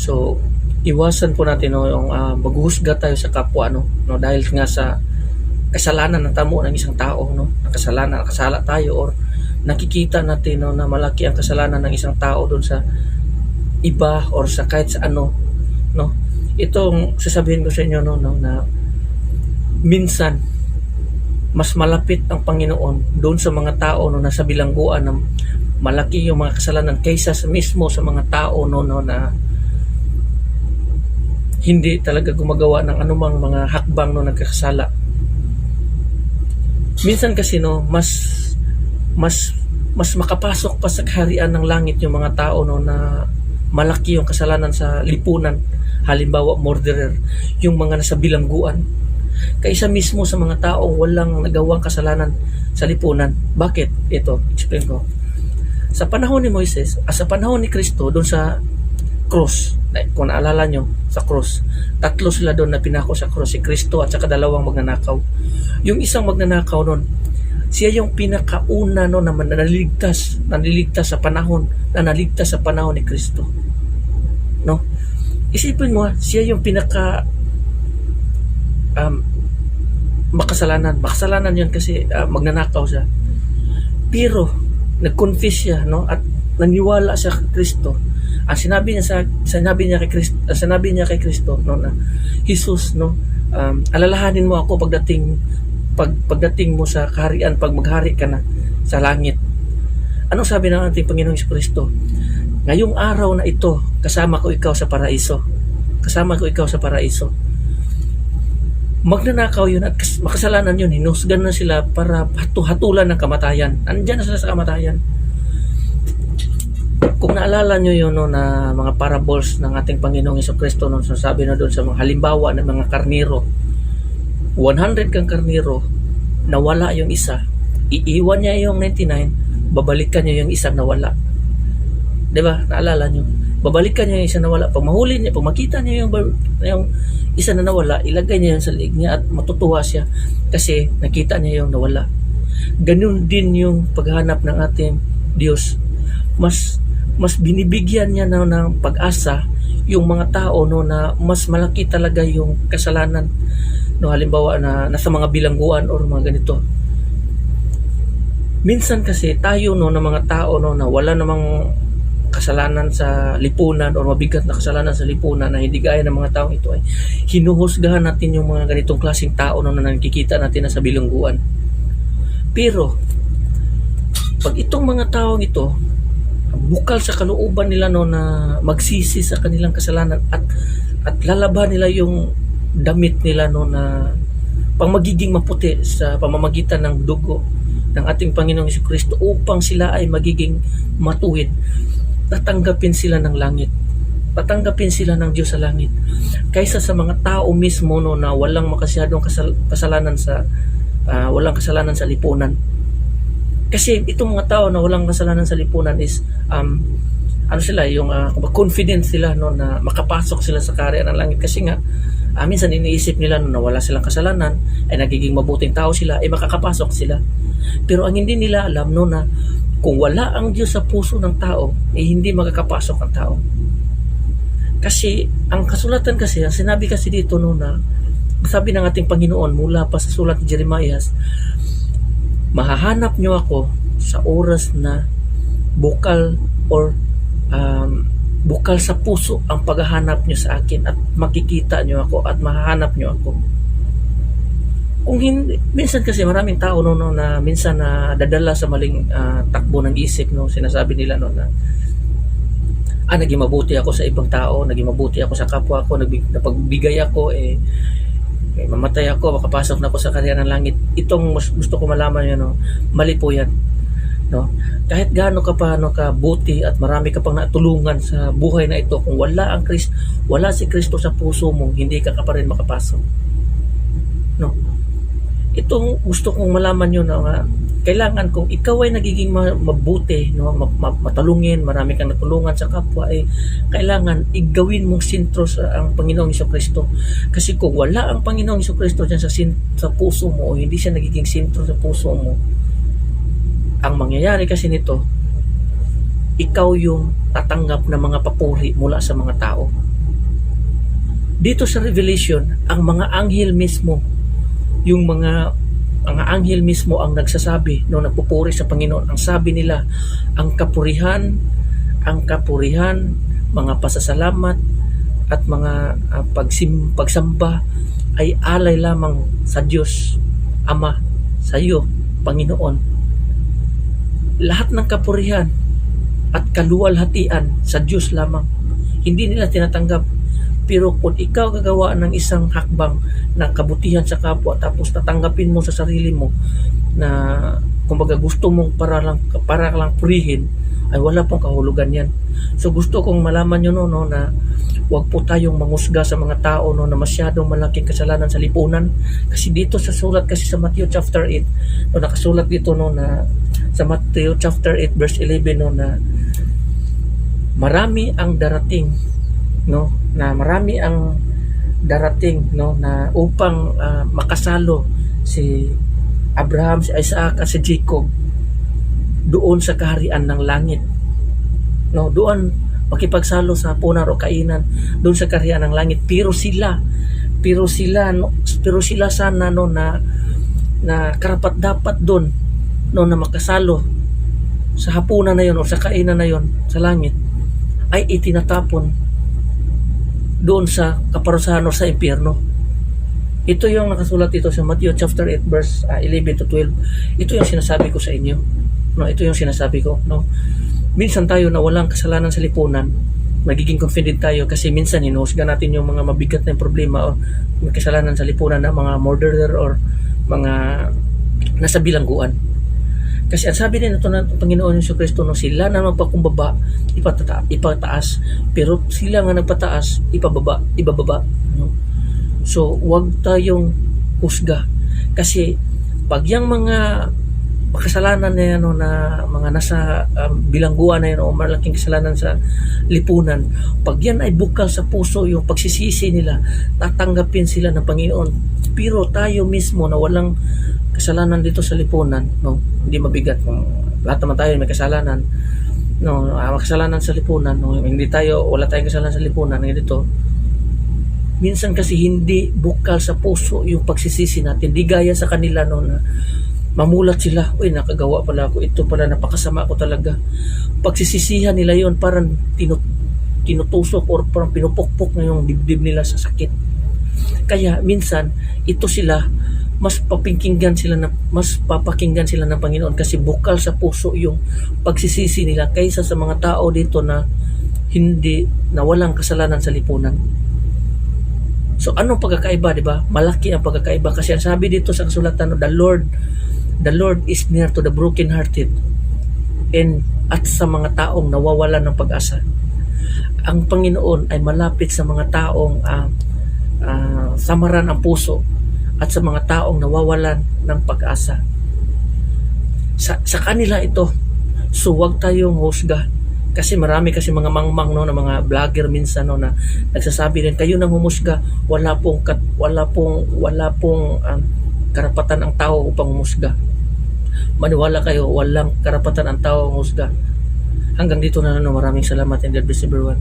So, iwasan po natin no, yung uh, maghuhusga tayo sa kapwa no, no dahil nga sa kasalanan na tamo ng isang tao no, nakasalanan, nakasala tayo or nakikita natin no, na malaki ang kasalanan ng isang tao doon sa iba or sa kahit sa ano no. Itong sasabihin ko sa inyo no, no na minsan mas malapit ang Panginoon doon sa mga tao no nasa bilangguan na malaki yung mga kasalanan kaysa sa mismo sa mga tao no, no na hindi talaga gumagawa ng anumang mga hakbang no nagkakasala. Minsan kasi no, mas mas mas makapasok pa sa kaharian ng langit yung mga tao no na malaki yung kasalanan sa lipunan. Halimbawa, murderer, yung mga nasa bilangguan. Kaysa mismo sa mga taong walang nagawang kasalanan sa lipunan. Bakit? Ito, explain ko. Sa panahon ni Moises, ah, sa panahon ni Kristo, doon sa cross, kung naalala nyo, sa cross, tatlo sila doon na pinako sa cross, si Kristo at saka dalawang magnanakaw. Yung isang magnanakaw noon, siya yung pinakauna no na naliligtas, naliligtas sa panahon, na naligtas sa panahon ni Kristo. No? Isipin mo, siya yung pinaka um, makasalanan. Makasalanan yun kasi ah, magnanakaw siya. Pero, nag-confess siya, no? At naniwala siya kay Kristo. Ang sinabi niya sa sinabi niya kay Kristo, sinabi niya kay Kristo no na Jesus no um, alalahanin mo ako pagdating pag pagdating mo sa kaharian pag maghari ka na sa langit. Anong sabi ng ating Panginoong Kristo? Ngayong araw na ito, kasama ko ikaw sa paraiso. Kasama ko ikaw sa paraiso. Magnanakaw yun at kas- makasalanan yun. Hinusgan na sila para hatu-hatulan ng kamatayan. Andyan na sila sa kamatayan. Kung naalala nyo yun no, na mga parables ng ating Panginoong Hesus Kristo nung sasabi na doon sa mga halimbawa ng mga karniro. 100 kang karniro, nawala yung isa. Iiwan niya yung 99, babalikan niya yung isang nawala. 'Di ba? Naalala nyo? Babalikan niya yung isa nawala. Pag mahuli niya, pag makita niya yung, yung isa na nawala, ilagay niya yun sa liig niya at matutuwa siya kasi nakita niya yung nawala. Ganun din yung paghanap ng ating Diyos. Mas mas binibigyan niya na ng pag-asa yung mga tao no na mas malaki talaga yung kasalanan no halimbawa na nasa mga bilangguan or mga ganito minsan kasi tayo no ng mga tao no na wala namang kasalanan sa lipunan o mabigat na kasalanan sa lipunan na hindi gaya ng mga taong ito ay hinuhusgahan natin yung mga ganitong klaseng tao no, na nakikita natin na sa bilangguan. Pero, pag itong mga taong ito, bukal sa kalooban nila no na magsisi sa kanilang kasalanan at at lalaban nila yung damit nila no na pang magiging maputi sa pamamagitan ng dugo ng ating Panginoong Hesus Kristo upang sila ay magiging matuwid tatanggapin sila ng langit. Tatanggapin sila ng Diyos sa langit. Kaysa sa mga tao mismo no, na walang makasyadong kasal- kasalanan sa ah, walang kasalanan sa lipunan. Kasi itong mga tao na walang kasalanan sa lipunan is um, ano sila yung uh, confident sila no na makapasok sila sa karya ng langit kasi nga ah, minsan iniisip nila no, na wala silang kasalanan ay nagiging mabuting tao sila ay makakapasok sila pero ang hindi nila alam no na kung wala ang Diyos sa puso ng tao, eh hindi makakapasok ang tao. Kasi, ang kasulatan kasi, ang sinabi kasi dito no na, sabi ng ating Panginoon mula pa sa sulat ni Jeremiah, mahahanap nyo ako sa oras na bukal or um, bukal sa puso ang paghahanap nyo sa akin at makikita nyo ako at mahahanap nyo ako. Kung hindi, minsan kasi maraming tao no, no na minsan na dadala sa maling ah, takbo ng isip no sinasabi nila no na ah naging mabuti ako sa ibang tao naging mabuti ako sa kapwa ko nag napagbigay ako eh, eh mamatay ako makapasok na ako sa karya ng langit. Itong gusto ko malaman yun no? Mali po yan no? Kahit gaano ka pa no ka buti at marami ka pang natulungan sa buhay na ito kung wala ang Kristo wala si Kristo sa puso mo hindi ka ka pa rin makapasok no? Itong gusto kong malaman nyo na nga, kailangan kung ikaw ay nagiging ma- mabuti, no, ma- ma- matalungin, marami kang natulungan sa kapwa, ay kailangan igawin mong sintro sa ang Panginoong Iso Kristo. Kasi kung wala ang Panginoong Iso Kristo dyan sa, sin- sa puso mo, o hindi siya nagiging sintro sa puso mo, ang mangyayari kasi nito, ikaw yung tatanggap ng mga papuri mula sa mga tao. dito sa Revelation, ang mga anghel mismo, yung mga mga anghel mismo ang nagsasabi no nagpupuri sa Panginoon. Ang sabi nila, ang kapurihan, ang kapurihan, mga pasasalamat at mga ah, pagsim, pagsamba ay alay lamang sa Diyos, Ama, sa iyo, Panginoon. Lahat ng kapurihan at kaluwalhatian sa Diyos lamang. Hindi nila tinatanggap. Pero kung ikaw gagawa ng isang hakbang na kabutihan sa kapwa tapos tatanggapin mo sa sarili mo na kumbaga gusto mong para lang para lang purihin ay wala pong kahulugan yan. So gusto kong malaman nyo no, no na wag po tayong mangusga sa mga tao no na masyadong malaking kasalanan sa lipunan kasi dito sa sulat kasi sa Matthew chapter 8 no nakasulat dito no na sa Matthew chapter 8 verse 11 no na marami ang darating no na marami ang darating no na upang ah, makasalo si Abraham, si Isaac at si Jacob doon sa kaharian ng langit. No, doon makipagsalo sa punar o kainan doon sa kaharian ng langit. Pero sila, pero sila, no, pero sila sana no na na karapat dapat doon no na makasalo sa hapunan na yon o sa kainan na yon sa langit ay itinatapon doon sa kaparusahan o sa impyerno. Ito yung nakasulat dito sa Matthew chapter 8 verse ah, 11 to 12. Ito yung sinasabi ko sa inyo. No, ito yung sinasabi ko, no. Minsan tayo na walang kasalanan sa lipunan, magiging confident tayo kasi minsan hinuhusga natin yung mga mabigat na problema o may kasalanan sa lipunan na mga murderer or mga nasa bilangguan. Kasi ang sabi din ito ng Panginoon Yesu Kristo no sila na magpakumbaba ipatata ipataas. Pero sila nga nagpataas ipababa ibababa no? So wag tayong husga. Kasi pag yung mga kasalanan na yan no, na mga nasa um, bilangguan na yan o malaking kasalanan sa lipunan pag yan ay bukal sa puso yung pagsisisi nila tatanggapin sila ng Panginoon. Pero tayo mismo na walang kasalanan dito sa lipunan no? Hindi mabigat. Kung lahat naman tayo may kasalanan no? Ah, kasalanan sa lipunan no? Hindi tayo wala tayong kasalanan sa lipunan dito. Minsan kasi hindi bukal sa puso yung pagsisisi natin. Di gaya sa kanila no na mamulat sila uy nakagawa pala ako. Ito pala napakasama ko talaga. Pagsisisihan nila yon parang tinut tinutusok or parang pinupukpok na yung dibdib nila sa sakit. Kaya minsan ito sila mas papakinggan sila na mas papakinggan sila ng Panginoon kasi bukal sa puso yung pagsisisi nila kaysa sa mga tao dito na hindi na walang kasalanan sa lipunan. So anong pagkakaiba, 'di ba? Malaki ang pagkakaiba kasi ang sabi dito sa kasulatan the Lord the Lord is near to the brokenhearted and at sa mga taong nawawalan ng pag-asa. Ang Panginoon ay malapit sa mga taong ah, ah, samaran ang puso at sa mga taong nawawalan ng pag-asa. Sa, sa kanila ito, so huwag tayong husga. Kasi marami kasi mga mangmang no, na mga vlogger minsan no na nagsasabi rin kayo nang humusga, wala pong kat, wala pong wala pong um, karapatan ang tao upang humusga. Maniwala kayo, walang karapatan ang tao ang husga. Hanggang dito na no, maraming salamat and God bless everyone.